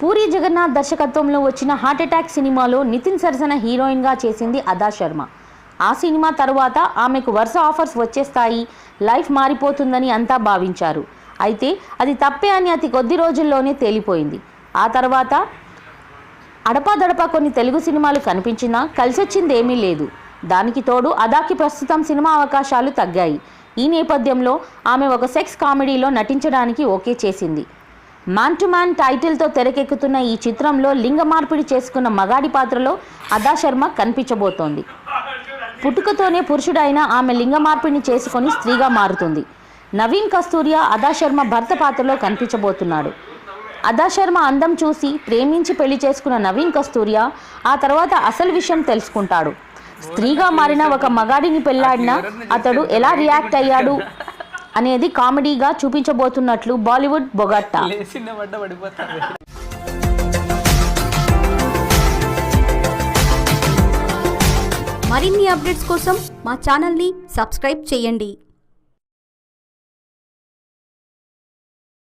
పూరి జగన్నాథ్ దర్శకత్వంలో వచ్చిన heart attack సినిమాలో నితిన్ సరసన హీరోయిన్గా చేసింది అదా శర్మ. ఆ సినిమా తరువాత ఆమెకు వరుస ఆఫర్స్ వచ్చేస్తాయి లైఫ్ మారిపోతుందని అంతా భావించారు. అయితే అది తప్పే అని అతి కొద్ది రోజుల్లోనే తేలిపోయింది. ఆ తర్వాత అడపాదడపా కొన్ని తెలుగు సినిమాలు కనిపించినా కలిసొచ్చింది ఏమీ లేదు. దానికి తోడు అదాకి ప్రస్తుతం సినిమా అవకాశాలు తగ్గాయి. ఈ నేపథ్యంలో ఆమె ఒక సెక్స్ కామెడీలో నటించడానికి ఓకే చేసింది. మ్యాన్ టు మ్యాన్ టైటిల్తో తెరకెక్కుతున్న ఈ చిత్రంలో లింగ మార్పిడి చేసుకున్న మగాడి పాత్రలో అదా శర్మ కనిపించబోతోంది. పుట్టుకతోనే పురుషుడైన ఆమె లింగ మార్పిడిని చేసుకొని స్త్రీగా మారుతుంది. నవీన్ కస్తూరియా అదా శర్మ భర్త పాత్రలో కనిపించబోతున్నాడు. అదా శర్మ అందం చూసి ప్రేమించి పెళ్ళి చేసుకున్న నవీన్ కస్తూరియా ఆ తర్వాత అసలు విషయం తెలుసుకుంటాడు. స్త్రీగా మారిన ఒక మగాడిని పెళ్ళాడిన అతడు ఎలా రియాక్ట్ అయ్యాడు? అనేది కామెడీగా చూపించబోతున్నట్లు బాలీవుడ్ బొగట్టా. మరిన్ని అప్డేట్స్ కోసం మా ఛానల్ని సబ్స్క్రైబ్ చేయండి.